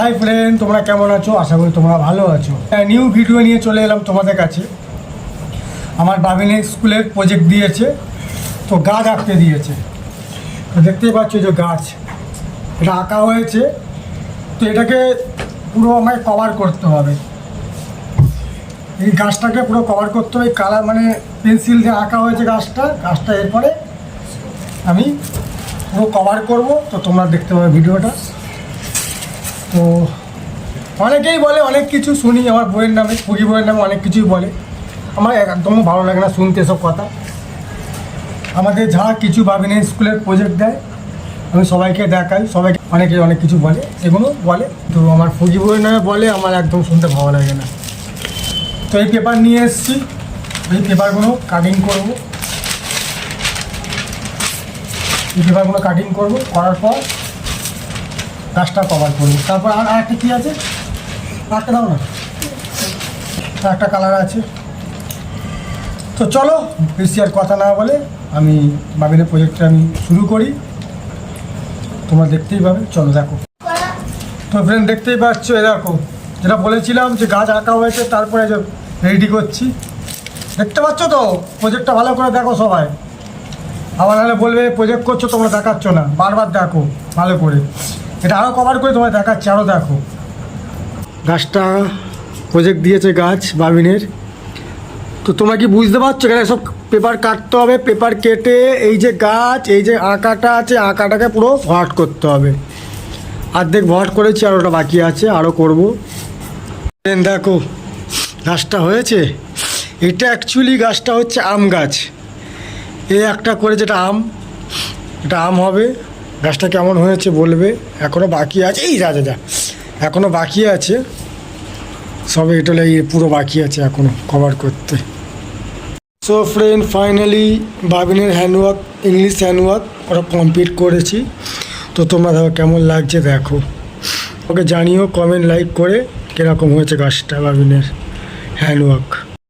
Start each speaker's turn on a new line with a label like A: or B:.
A: Hi friend তোমরা কেমন আছো? আশা করি তোমরা ভালো আছো। নিউ ভিডিও নিয়ে চলে এলাম তোমাদের কাছে। আমার বাবিনের স্কুলের প্রজেক্ট দিয়েছে, তো গাছ আঁকতে দিয়েছে। তো দেখতেই পাচ্ছ যে গাছ, এটা আঁকা হয়েছে। তো এটাকে পুরো আমায় কভার করতে হবে। এই গাছটাকে পুরো কভার করতে হবে। কালার মানে পেন্সিল দিয়ে আঁকা হয়েছে গাছটা। গাছটা এরপরে আমি পুরো কভার করব। তো তোমরা দেখতে পাবে ভিডিওটা তো অনেকেই বলে, অনেক কিছু শুনি, আমার বইয়ের নামে পুকি বইয়ের নামে অনেক কিছুই বলে। আমার একদম ভালো লাগে না শুনতে এসব কথা। আমাদের যা কিছু ভাবিনি স্কুলের প্রজেক্ট দেয়, আমি সবাইকে দেখাই, সবাইকে অনেকে অনেক কিছু বলে, এগুলো বলে। তো আমার ফুজি বইয়ের নামে বলে, আমার একদম শুনতে ভালো লাগে না। তো এই পেপার নিয়ে এসেছি। এই পেপারগুলো কাটিং করব। এই পেপারগুলো কাটিং করব, করার পর গাছটা কভার করব। তারপর আর একটা কী আছে? আরেকটা দাও না। একটা কালার আছে। তো চলো, বেশি আর কথা না বলে আমি বাবিনের প্রজেক্টটা আমি শুরু করি। তোমরা দেখতেই পাবে। চলো দেখো। তো ফ্রেন্ড দেখতেই পাচ্ছ এ দেখো যেটা বলেছিলাম যে গাছ আঁকা হয়েছে, তারপরে যে রেডি করছি। দেখতে পাচ্ছ তো? প্রজেক্টটা ভালো করে দেখো সবাই। আবার নাহলে বলবে প্রজেক্ট করছ, তোমরা দেখাচ্ছ না। বারবার দেখো, ভালো করে। এটা আরও কভার করে তোমায় দেখাচ্ছি আরও দেখো। গাছটা প্রজেক্ট দিয়েছে গাছ, বাবিনের। তো তোমরা কি বুঝতে পারছ এখানে সব পেপার কাটতে হবে পেপার কেটে এই যে গাছ, এই যে আঁকাটা আছে, আঁকাটাকে পুরো ভরাট করতে হবে। অর্ধেক ভরাট করেছি আর ওটা বাকি আছে আরও করব। দেখো, গাছটা হয়েছে? এটা অ্যাকচুয়ালি গাছটা হচ্ছে আম গাছ। এই একটা করে যেটা আম। এটা আম হবে। গাছটা কেমন হয়েছে বলবে? এখনও বাকি আছে। এই যা যা যা। এখনও বাকি আছে। সবে এটা এই পুরো বাকি আছে এখনও কভার করতে। সো ফ্রেন্ড ফাইনালি বাবিনের হ্যান্ডওয়ার্ক ইংলিশ হ্যান্ডওয়ার্ক ওরা কমপ্লিট করেছি। তো তোমরা দেখো কেমন লাগছে, দেখো। ওকে জানিও কমেন্ট লাইক করে কীরকম হয়েছে গাছটা, বাবিনের হ্যান্ডওয়ার্ক